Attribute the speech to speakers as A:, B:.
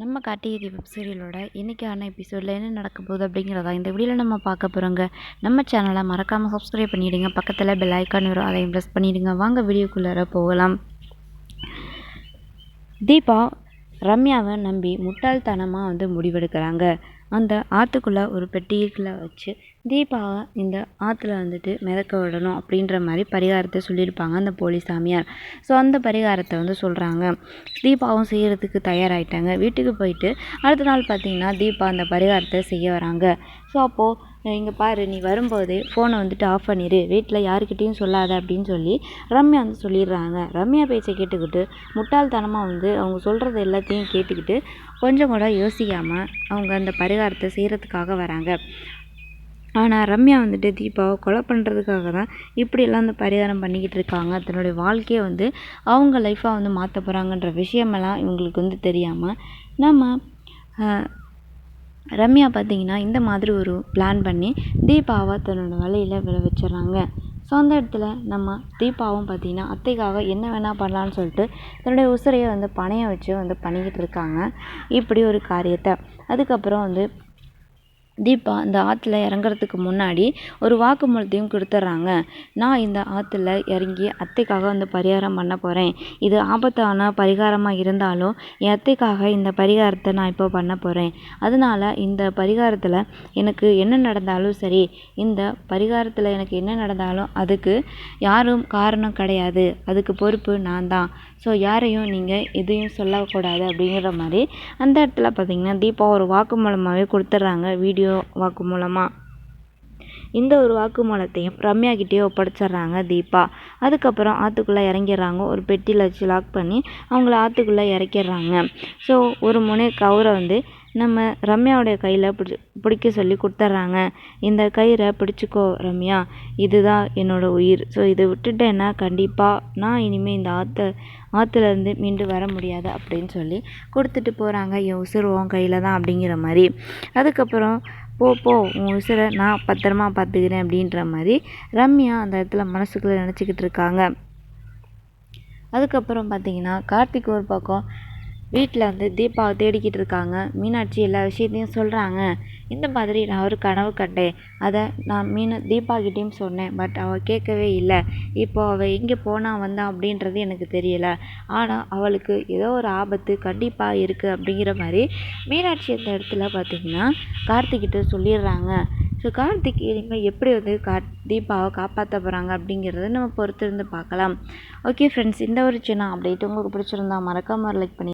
A: நம்ம கார்த்திகை வெப் சீரியலோட இன்றைக்கான எபிசோடில் என்ன நடக்க போகுது அப்படிங்கிறதா இந்த வீடியோவில் நம்ம பார்க்க போகிறோங்க நம்ம சேனலை மறக்காமல் சப்ஸ்கிரைப் பண்ணிவிடுங்க பக்கத்தில் பெல் ஐக்கான் வரும் அதையும் ப்ரெஸ் பண்ணிவிடுங்க வாங்க வீடியோக்குள்ளார போகலாம். தீபா ரம்யாவை நம்பி முட்டாள்தனமாக வந்து முடிவெடுக்கிறாங்க. அந்த ஆற்றுக்குள்ளே ஒரு பெட்டிக்குள்ளே வச்சு தீபாவை இந்த ஆற்றுல வந்துட்டு மிதக்க விடணும் அப்படின்ற மாதிரி பரிகாரத்தை சொல்லியிருப்பாங்க அந்த போலீஸ் சாமியார். ஸோ அந்த பரிகாரத்தை வந்து சொல்கிறாங்க தீபாவும் செய்கிறதுக்கு தயாராகிட்டாங்க வீட்டுக்கு போயிட்டு அடுத்த நாள் பார்த்திங்கன்னா தீபா அந்த பரிகாரத்தை செய்ய வராங்க. ஸோ அப்போது இங்கே பாரு நீ வரும்போதே ஃபோனை வந்துட்டு ஆஃப் பண்ணிடு வீட்டில் யாருக்கிட்டேயும் சொல்லாத அப்படின்னு சொல்லி ரம்யா வந்து சொல்லிடுறாங்க. ரம்யா பேச்சை கேட்டுக்கிட்டு முட்டாள்தனமாக வந்து அவங்க சொல்கிறது எல்லாத்தையும் கேட்டுக்கிட்டு கொஞ்சம் கூட யோசிக்காமல் அவங்க அந்த பரிகாரத்தை செய்கிறதுக்காக வராங்க. ஆனால் ரம்யா வந்துட்டு தீபாவை கொலை பண்ணுறதுக்காக தான் இப்படியெல்லாம் அந்த பரிகாரம் பண்ணிக்கிட்டு இருக்காங்க. தன்னுடைய வாழ்க்கையை வந்து அவங்க லைஃப்பாக வந்து மாற்ற போகிறாங்கன்ற விஷயமெல்லாம் இவங்களுக்கு வந்து தெரியாமல் நம்ம ரம்யா பார்த்திங்கன்னா இந்த மாதிரி ஒரு பிளான் பண்ணி தீபாவை தன்னோட வலையில் விழ வச்சிடுறாங்க. ஸோ அந்த இடத்துல நம்ம தீபாவும் பார்த்திங்கன்னா அத்தைக்காக என்ன வேணால் பண்ணலான்னு சொல்லிட்டு தன்னுடைய உசிரையை வந்து பணையம் வச்சு வந்து பண்ணிக்கிட்டு இருக்காங்க. இப்படி ஒரு காரியத்தை. அதுக்கப்புறம் வந்து தீபா இந்த ஆற்றுல இறங்குறதுக்கு முன்னாடி ஒரு வாக்குமூலத்தையும் கொடுத்துட்றாங்க நான் இந்த ஆற்றுல இறங்கி அத்தைக்காக வந்து பரிகாரம் பண்ண போகிறேன் இது ஆபத்தான பரிகாரமாக இருந்தாலும் என் அத்தைக்காக இந்த பரிகாரத்தை நான் இப்போ பண்ண போகிறேன் அதனால் இந்த பரிகாரத்தில் எனக்கு என்ன நடந்தாலும் சரி இந்த பரிகாரத்தில் எனக்கு என்ன நடந்தாலும் அதுக்கு யாரும் காரணம் கிடையாது. அதுக்கு பொறுப்பு நான் தான். ஸோ யாரையும் நீங்கள் எதையும் சொல்லக்கூடாது அப்படிங்கிற மாதிரி அந்த இடத்துல பார்த்திங்கன்னா தீபா ஒரு வாக்குமூலமாகவே கொடுத்துட்றாங்க வீடியோ வாக்குமூலமாக இந்த ஒரு வாக்குமூலத்தையும் ரம்யா கிட்டேயே ஒப்படைச்சிட்றாங்க தீபா. அதுக்கப்புறம் ஆற்றுக்குள்ளே இறங்கிடுறாங்க. ஒரு பெட்டியில் வச்சு லாக் பண்ணி அவங்கள ஆற்றுக்குள்ளே இறக்கிடுறாங்க. ஸோ ஒரு முனை கவுரை வந்து நம்ம ரம்யாவுடைய கையில் பிடி பிடிக்க சொல்லி கொடுத்துட்றாங்க இந்த கயிறை பிடிச்சிக்கோ ரம்யா. இதுதான் என்னோடய உயிர். ஸோ இதை விட்டுட்டேன்னா கண்டிப்பாக நான் இனிமேல் இந்த ஆற்ற ஆற்றுலேருந்து மீண்டு வர முடியாது அப்படின்னு சொல்லி கொடுத்துட்டு போகிறாங்க என் உசுர் உன் கையில் தான் அப்படிங்கிற மாதிரி. அதுக்கப்புறம் போ போ உன் உசுரை நான் பத்திரமா பார்த்துக்கிறேன் அப்படின்ற மாதிரி ரம்யா அந்த இடத்துல மனசுக்குள்ளே நினச்சிக்கிட்டு இருக்காங்க. அதுக்கப்புறம் பார்த்தீங்கன்னா கார்த்திக் ஒரு பக்கம் வீட்டில் வந்து தீபாவை தேடிக்கிட்டு இருக்காங்க மீனாட்சி எல்லா விஷயத்தையும் சொல்கிறாங்க இந்த மாதிரி நான் ஒரு கனவு கண்டேன். அதை நான் மீன தீபாக்கிட்டேயும் சொன்னேன். பட் அவள் கேட்கவே இல்லை. இப்போ அவள் எங்கே போனால் வந்தா அப்படின்றது எனக்கு தெரியலை. ஆனால் அவளுக்கு ஏதோ ஒரு ஆபத்து கண்டிப்பாக இருக்குது அப்படிங்கிற மாதிரி மீனாட்சி அந்த இடத்துல பார்த்திங்கன்னா கார்த்திக்கிட்ட சொல்லிடுறாங்க. ஸோ கார்த்திக் இனிமேல் எப்படி வந்து கா தீபாவை காப்பாற்ற போகிறாங்க அப்படிங்கிறத நம்ம பொறுத்திருந்து பார்க்கலாம். ஓகே ஃப்ரெண்ட்ஸ் இந்த ஒரு சின்ன அப்டேட் உங்களுக்கு பிடிச்சிருந்தா மறக்காமல் லைக் பண்ணி